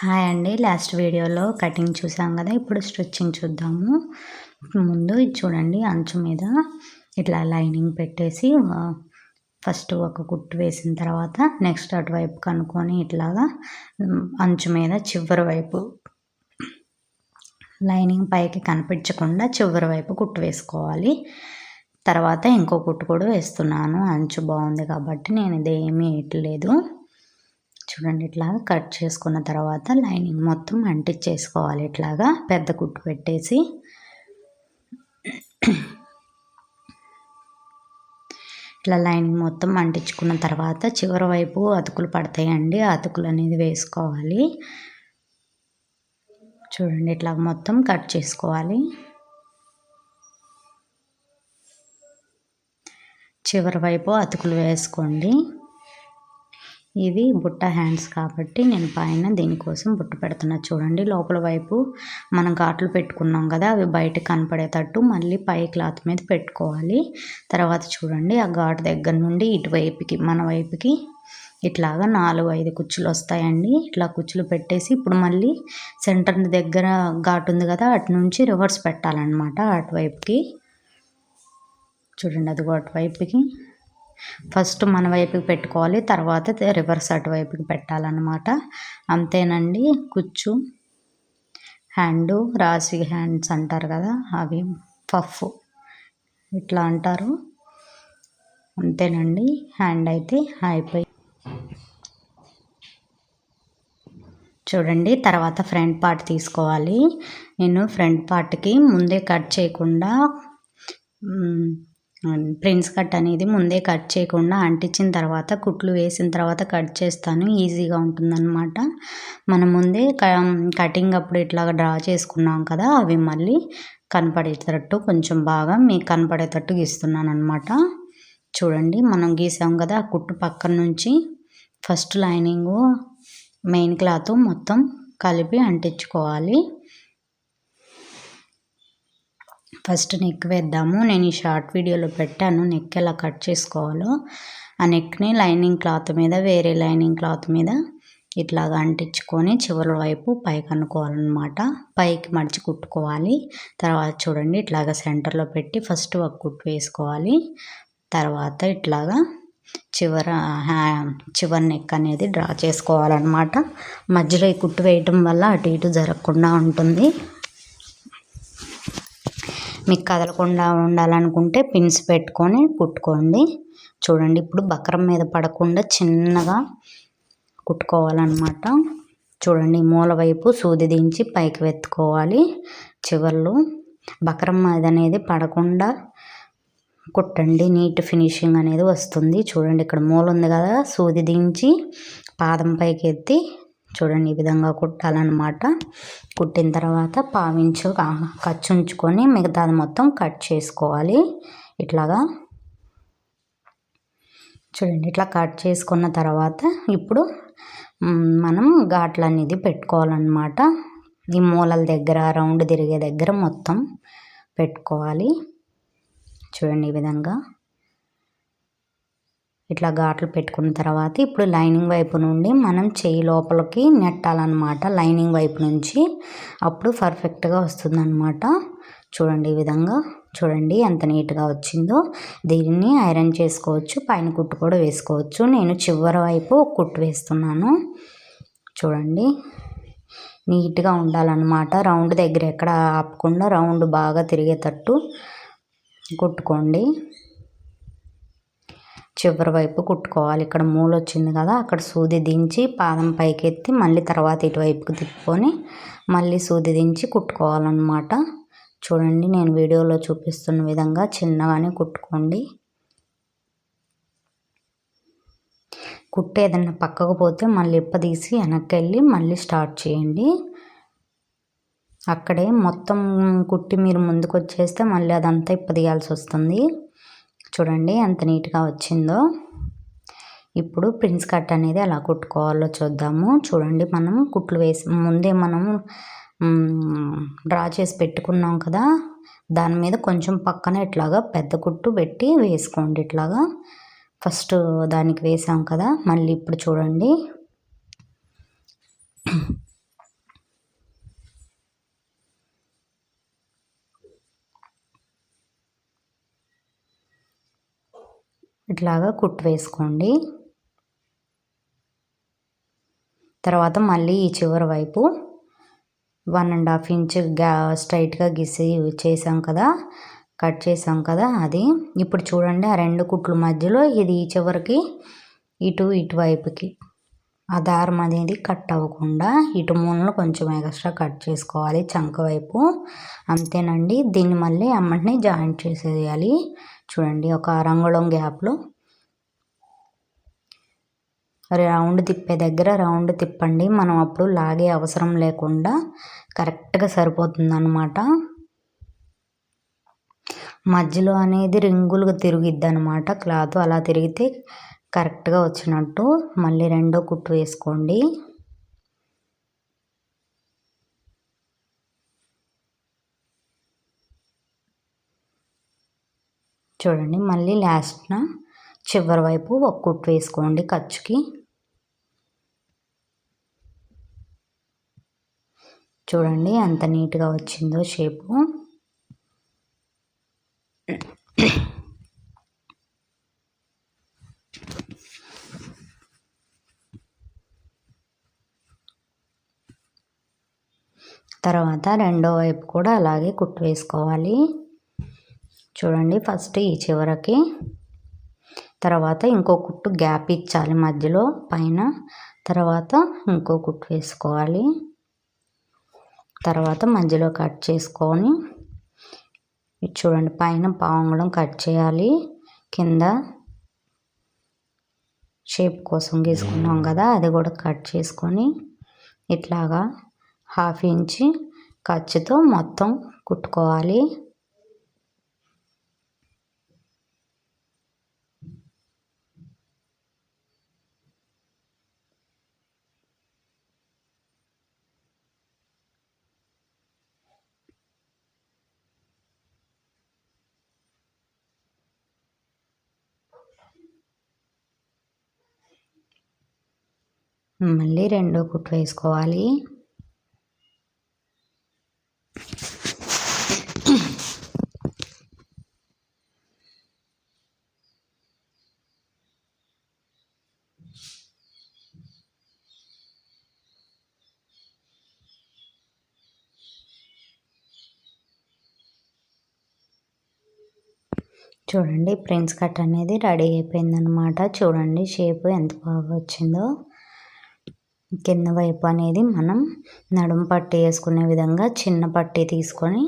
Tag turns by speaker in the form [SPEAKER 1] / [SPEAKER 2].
[SPEAKER 1] Hi అండి. Last వీడియోలో cutting చూసాం కదా ఇప్పుడు స్టిచ్చింగ్ చూద్దాము. ముందు ఇది చూడండి అంచు మీద ఇట్లా లైనింగ్ పెట్టేసి ఫస్ట్ ఒక కుట్టు వేసిన తర్వాత నెక్స్ట్ అటువైపు కనుక్కొని ఇట్లాగా అంచు మీద చివరి వైపు లైనింగ్ పైకి కనిపించకుండా చివరి వైపు కుట్టు వేసుకోవాలి. తర్వాత ఇంకో కుట్టు కూడా వేస్తున్నాను. అంచు బాగుంది కాబట్టి నేను ఇది ఏమీ వేయట్లేదు. చూడండి ఇట్లాగా కట్ చేసుకున్న తర్వాత లైనింగ్ మొత్తం అంటించేసుకోవాలి. ఇట్లాగా పెద్ద కుట్టు పెట్టేసి ఇట్లా లైనింగ్ మొత్తం అంటించుకున్న తర్వాత చివరి వైపు అతుకులు పడతాయండి. అతుకులు అనేది వేసుకోవాలి. చూడండి ఇట్లా మొత్తం కట్ చేసుకోవాలి. చివరి వైపు అతుకులు వేసుకోండి. ఇవి బుట్ట హ్యాండ్స్ కాబట్టి నేను పైన దీనికోసం బుట్ట పెడుతున్నా. చూడండి లోపల వైపు మనం ఘాట్లు పెట్టుకున్నాం కదా అవి బయట కనపడేటట్టు మళ్ళీ పై క్లాత్ మీద పెట్టుకోవాలి. తర్వాత చూడండి ఆ ఘాటు దగ్గర నుండి ఇటువైపుకి మన వైపుకి ఇట్లాగా నాలుగు ఐదు కుచ్చులు వస్తాయండి. ఇట్లా కుచ్చులు పెట్టేసి ఇప్పుడు మళ్ళీ సెంటర్ దగ్గర ఘాటు ఉంది కదా అటు నుంచి రివర్స్ పెట్టాలన్నమాట అటువైపుకి. చూడండి అది అటువైపుకి. ఫస్ట్ మన వైపుకి పెట్టుకోవాలి తర్వాత రివర్స్ అటువైపుకి పెట్టాలన్నమాట. అంతేనండి కుచ్చు హ్యాండు రాసి హ్యాండ్స్ అంటారు కదా అవి పఫ్ ఇట్లా అంటారు. అంతేనండి హ్యాండ్ అయితే అయిపోయి చూడండి తర్వాత ఫ్రంట్ పార్ట్ తీసుకోవాలి. నేను ఫ్రంట్ పార్ట్కి ముందే కట్ చేయకుండా ప్రిన్స్ కట్ అనేది ముందే కట్ చేయకుండా అంటించిన తర్వాత కుట్లు వేసిన తర్వాత కట్ చేస్తాను. ఈజీగా ఉంటుందన్నమాట. మనం ముందే కటింగ్ అప్పుడు ఇట్లా డ్రా చేసుకున్నాం కదా అవి మళ్ళీ కనపడేటట్టు కొంచెం బాగా మీకు కనపడేటట్టు గీస్తున్నాను అనమాట చూడండి మనం గీసాం కదా ఆ కుట్టు పక్కన నుంచి ఫస్ట్ లైనింగు మెయిన్ క్లాత్ మొత్తం కలిపి అంటించుకోవాలి. ఫస్ట్ నెక్ వేద్దాము. నేను ఈ షార్ట్ వీడియోలో పెట్టాను. నెక్ ఎలా కట్ చేసుకోవాలో. ఆ నెక్ని లైనింగ్ క్లాత్ మీద వేరే లైనింగ్ క్లాత్ మీద ఇట్లాగా అంటించుకొని చివరి వైపు పైకి అనుకోవాలన్నమాట. పైకి మడిచి కుట్టుకోవాలి. తర్వాత చూడండి ఇట్లాగా సెంటర్లో పెట్టి ఫస్ట్ ఒక కుట్టు వేసుకోవాలి. తర్వాత ఇట్లాగా చివర చివరి నెక్ అనేది డ్రా చేసుకోవాలన్నమాట. మధ్యలో ఈ కుట్టు వేయటం వల్ల అటు ఇటు జరగకుండా ఉంటుంది. మీకు కదలకుండా ఉండాలనుకుంటే పిన్స్ పెట్టుకొని కుట్టుకోండి. చూడండి ఇప్పుడు బక్రం మీద పడకుండా చిన్నగా కుట్టుకోవాలన్నమాట. చూడండి మూల వైపు సూది దించి పైకి వెత్తుకోవాలి. చివర్లు బక్రం మీద అనేది పడకుండా కుట్టండి. నీట్ ఫినిషింగ్ అనేది వస్తుంది. చూడండి ఇక్కడ మూల ఉంది కదా సూది దించి పాదం పైకి ఎత్తి చూడండి ఈ విధంగా కుట్టాలన్నమాట. కుట్టిన తర్వాత పావించు ఖర్చు ఉంచుకొని మిగతాది మొత్తం కట్ చేసుకోవాలి. ఇట్లాగా. చూడండి ఇట్లా కట్ చేసుకున్న తర్వాత ఇప్పుడు మనం ఘాట్లు అనేది పెట్టుకోవాలన్నమాట. ఈ మూలల దగ్గర రౌండ్ తిరిగే దగ్గర మొత్తం పెట్టుకోవాలి. చూడండి ఈ విధంగా. ఇట్లా ఘాట్లు పెట్టుకున్న తర్వాత ఇప్పుడు లైనింగ్ వైపు నుండి మనం చేయి లోపలికి నెట్టాలన్నమాట లైనింగ్ వైపు నుంచి. అప్పుడు పర్ఫెక్ట్గా వస్తుందన్నమాట. చూడండి ఈ విధంగా. చూడండి ఎంత నీట్గా వచ్చిందో. దీన్ని ఐరన్ చేసుకోవచ్చు పైన కుట్టు కూడా వేసుకోవచ్చు. నేను చివరి వైపు కుట్టు వేస్తున్నాను. చూడండి. నీట్గా ఉండాలన్నమాట. రౌండ్ దగ్గర ఎక్కడ ఆపకుండా రౌండ్ బాగా తిరిగేటట్టు కుట్టుకోండి. చివరి వైపు కుట్టుకోవాలి. ఇక్కడ మూల వచ్చింది కదా అక్కడ సూది దించి పాదం పైకి ఎత్తి మళ్ళీ తర్వాత ఇటువైపుకి తిప్పుకొని మళ్ళీ సూది దించి కుట్టుకోవాలన్నమాట. చూడండి నేను వీడియోలో చూపిస్తున్న విధంగా చిన్నగానే కుట్టుకోండి. కుట్టు ఏదన్నా పక్కకు పోతే మళ్ళీ ఇప్ప తీసి వెనక్కి వెళ్ళి మళ్ళీ స్టార్ట్ చేయండి. అక్కడే మొత్తం కుట్టి మీరు ముందుకు వచ్చేస్తే మళ్ళీ అదంతా ఇప్ప తీయాల్సి వస్తుంది చూడండి ఎంత నీట్గా వచ్చిందో. ఇప్పుడు ప్రిన్స్ కట్ అనేది ఎలా కుట్టుకోవాలో చూద్దాము. చూడండి మనం కుట్లు వేసి ముందే మనం డ్రా చేసి పెట్టుకున్నాం కదా. దాని మీద కొంచెం పక్కన ఇట్లాగా పెద్ద కుట్టు పెట్టి వేసుకోండి ఇట్లాగా. ఫస్ట్ దానికి వేసాం కదా. మళ్ళీ ఇప్పుడు చూడండి. ఇట్లాగా కుట్టు వేసుకోండి. తర్వాత మళ్ళీ ఈ చివరి వైపు వన్ అండ్ హాఫ్ ఇంచ్ గ్యా స్ట్రైట్గా గీసి చేసాం కదా కట్ చేసాం కదా అది. ఇప్పుడు చూడండి ఆ రెండు కుట్ల మధ్యలో ఇది ఈ చివరికి ఇటు ఇటువైపుకి ఆ దారం అనేది కట్ అవ్వకుండా ఇటు మూలను కొంచెం ఎక్స్ట్రా కట్ చేసుకోవాలి చంక వైపు. అంతేనండి. దీన్ని మళ్ళీ అమ్మటిని జాయింట్ చేసేయాలి. చూడండి. ఒక రంగుళం గ్యాప్లో రౌండ్ తిప్పే దగ్గర రౌండ్ తిప్పండి. మనం అప్పుడు లాగే అవసరం లేకుండా కరెక్ట్గా సరిపోతుంది అనమాట మధ్యలో అనేది రింగులుగా తిరిగిద్ది అనమాట క్లాత్ అలా తిరిగితే కరెక్ట్గా వచ్చినట్టు. మళ్ళీ రెండో కుట్టు వేసుకోండి. చూడండి మళ్ళీ లాస్ట్న చివరి వైపు ఒక కుట్టు వేసుకోండి ఖర్చుకి. చూడండి ఎంత నీట్గా వచ్చిందో షేపు. తర్వాత రెండో వైపు కూడా అలాగే కుట్టు వేసుకోవాలి. చూడండి ఫస్ట్ ఈ చివరకి. తర్వాత ఇంకో కుట్టు గ్యాప్ ఇచ్చాలి మధ్యలో పైన. తర్వాత ఇంకో కుట్టు వేసుకోవాలి. తర్వాత మధ్యలో కట్ చేసుకొని చూడండి పైన పావుంగడం కట్ చేయాలి. కింద షేప్ కోసం గీసుకున్నాం కదా అది కూడా కట్ చేసుకొని ఇట్లాగా హాఫ్ ఇంచి ఖర్చుతో మొత్తం కుట్టుకోవాలి. మళ్ళీ రెండో కుట్టు వేసుకోవాలి. చూడండి ప్రిన్స్ కట్ అనేది రెడీ అయిపోయిందనమాట చూడండి షేప్ ఎంత బాగా వచ్చిందో. కింద వైపు అనేది మనం నడుము పట్టీ వేసుకునే విధంగా చిన్న పట్టి తీసుకొని